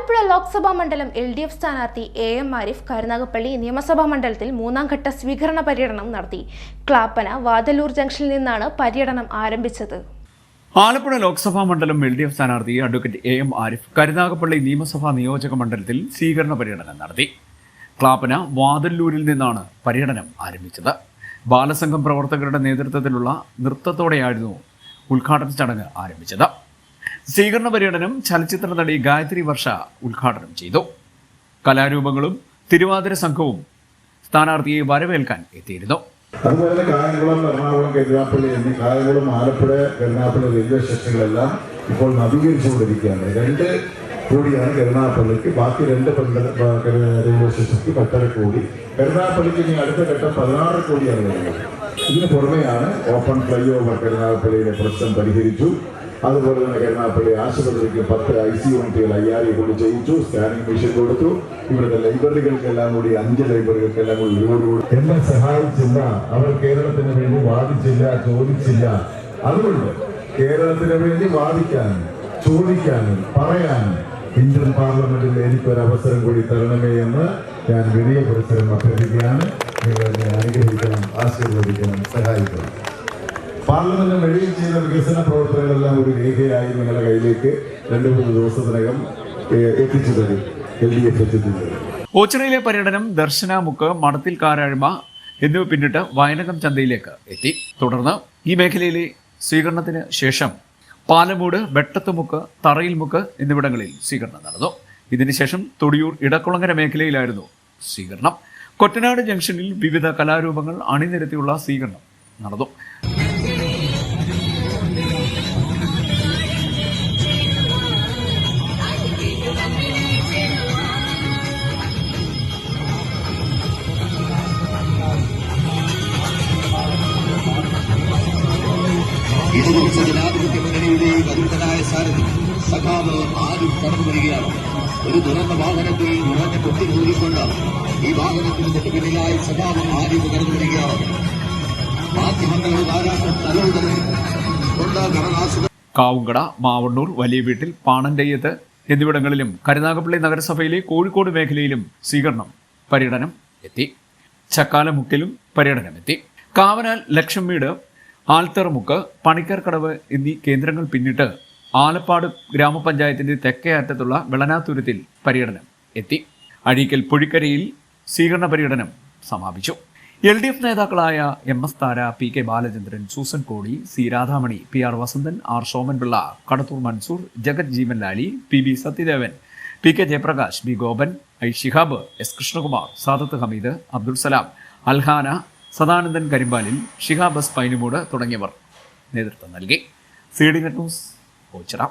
ആലപ്പുഴ ലോക്സഭാ മണ്ഡലം L D F സ്ഥാനാർത്ഥി A M Arif Karunagappally നിയമസഭാ മണ്ഡലത്തിൽ മൂന്നാം ഘട്ട സ്വീകരണ പര്യടനം നടത്തി. ക്ലാപ്പന വാതലൂർ ജംഗ്ഷനിൽ നിന്നാണ് പര്യടനം ആരംഭിച്ചത്. ആലപ്പുഴ ലോക്സഭാ മണ്ഡലം എൽ ഡി എഫ് സ്ഥാനാർത്ഥി advocate A M Arif Karunagappally നിയമസഭാ നിയോജക മണ്ഡലത്തിൽ സ്വീകരണ പര്യടനം നടത്തി. ക്ലാപ്പന വാതല്ലൂരിൽ നിന്നാണ് പര്യടനം ആരംഭിച്ചത്. ബാലസംഘം പ്രവർത്തകരുടെ നേതൃത്വത്തിലുള്ള നൃത്തത്തോടെയായിരുന്നു ഉദ്ഘാടന ചടങ്ങ് ആരംഭിച്ചത്. സ്വീകരണ പര്യടനം ചലച്ചിത്ര നടി ഗായത്രി വർഷ ഉദ്ഘാടനം ചെയ്തു. കലാരൂപങ്ങളും തിരുവാതിര സംഘവും സ്ഥാനാർത്ഥിയെ വരവേൽക്കാൻ എത്തിയിരുന്നു. അതുപോലെ തന്നെ കായംകുളം എറണാകുളം കരുനാപ്പള്ളി എന്നീ കായംകുളം ആലപ്പുഴ കരുനാപ്പള്ളി റെയിൽവേ സ്റ്റേഷനുകളെല്ലാം ഇപ്പോൾ നവീകരിച്ചുകൊണ്ടിരിക്കുകയാണ്. രണ്ട് കൂടിയാണ് കരുനാപ്പള്ളിക്ക് ബാക്കി രണ്ട് റെയിൽവേ സ്റ്റേഷനിലേക്ക് പത്തര കോടി. കരുനാപ്പള്ളിക്ക് ഇനി അടുത്ത ഘട്ടം പതിനാറ് കോടിയാണ് വരുന്നത്. ഇതിന് പുറമെയാണ് ഓപ്പൺ ഫ്ലൈ ഓവർ കരുനാഗപ്പള്ളിയിലെ പ്രശ്നം പരിഹരിച്ചു. അതുപോലെ തന്നെ കരുണാപ്പള്ളി ആശുപത്രിക്ക് പത്ത് ഐ സി യൂണിറ്റുകൾ അയ്യായിരം കൊണ്ട് ചെയ്യിച്ചു. സ്കാനിംഗ് മെഷീൻ കൊടുത്തു. ഇവിടുത്തെ ലൈബ്രറികൾക്കെല്ലാം കൂടി അഞ്ച് ലൈബ്രറികൾക്കെല്ലാം കൂടി ഒരുപാട് കൂടി. എന്നെ സഹായിച്ചില്ല. അവർ കേരളത്തിന് വേണ്ടി വാദിച്ചില്ല ചോദിച്ചില്ല. അതുകൊണ്ട് കേരളത്തിന് വേണ്ടി വാദിക്കാനും ചോദിക്കാനും പറയാനും ഇന്ത്യൻ പാർലമെന്റിൽ എനിക്കൊരു അവസരം കൂടി തരണമേ എന്ന് ഞാൻ വലിയ പരിസരം അഭ്യർത്ഥിക്കുകയാണ്. നിങ്ങൾ എന്നെ അനുഗ്രഹിക്കണം ആശീർവദിക്കണം സഹായിക്കണം. പാർലമെന്റ് വഴി ചെയ്ത വികസന പ്രവർത്തനങ്ങളെല്ലാം ഒരു രേഖയായി നിങ്ങളുടെ കയ്യിലേക്ക് രണ്ടു മൂന്ന് ദിവസത്തിനകം എത്തിച്ചു തരും എൽ ഡി എഫ് എത്തിച്ചു തരും ഓച്ചിറയിലെ പര്യടനം ദർശനാമുക്ക് മടത്തിൽ കാരാഴ്മ എന്നിവ പിന്നിട്ട് വയനകം ചന്തയിലേക്ക് എത്തി. തുടർന്ന് ഈ മേഖലയിലെ സ്വീകരണത്തിന് ശേഷം പാലമൂട് വെട്ടത്തുമുക്ക് തറയിൽമുക്ക് എന്നിവിടങ്ങളിൽ സ്വീകരണം നടന്നു. ഇതിനുശേഷം തൊടിയൂർ ഇടക്കുളങ്ങര മേഖലയിലായിരുന്നു സ്വീകരണം. കൊറ്റനാട് ജംഗ്ഷനിൽ വിവിധ കലാരൂപങ്ങൾ അണിനിരത്തിയുള്ള സ്വീകരണം നടന്നു. ഇടതുപക്ഷ ജനാധിപത്യ മുന്നണിയുടെ കരുത്തനായ സാരഥി സഖാവ് ആരും കടന്നു വരികയാണ്. ഒരു തുറന്ന വാഹനത്തിൽ നിറഞ്ഞ പൊട്ടി കൂടിക്കൊണ്ട് ഈ വാഹനത്തിന് തൊട്ട് പിന്നിലായി സഖാവ് ആരും കടന്നു വരികയാണ്. മാധ്യമങ്ങളുടെ ധാരാളം തലവുകളെ കൊണ്ട് കടലാസുകൾ കാവുങ്കട മാവണ്ണൂർ വലിയ വീട്ടിൽ പാണന്റയ്യത്ത് എന്നിവിടങ്ങളിലും കരുനാഗപ്പള്ളി നഗരസഭയിലെ കോഴിക്കോട് മേഖലയിലും സ്വീകരണം പര്യടനം എത്തി. ചക്കാലമുക്കിലും പര്യടനം എത്തി. കാവനാൽ ലക്ഷം വീട് ആൽത്തറമുക്ക് പണിക്കർക്കടവ് എന്നീ കേന്ദ്രങ്ങൾ പിന്നിട്ട് ആലപ്പാട് ഗ്രാമപഞ്ചായത്തിന്റെ തെക്കേ അറ്റത്തുള്ള വെളനാത്തുരത്തിൽ പര്യടനം എത്തി. അഴീക്കൽ പുഴിക്കരയിൽ സ്വീകരണ പര്യടനം സമാപിച്ചു. എൽ ഡി എഫ് നേതാക്കളായ M S Thara P K Balachandran Susan Kodi C Radhamani P R Vasanthan R Somanpillai Kadathur Mansoor Jagath Jeevan Lali P B Sathyadevan P K Jayaprakash B Gopan I Shihab S Krishnakumar Sadath Hameed Abdul Salam Alhana Sadanandan Karimpalil Shihabas Painumoodu തുടങ്ങിയവർ നേതൃത്വം നൽകി. C D net news Ochira.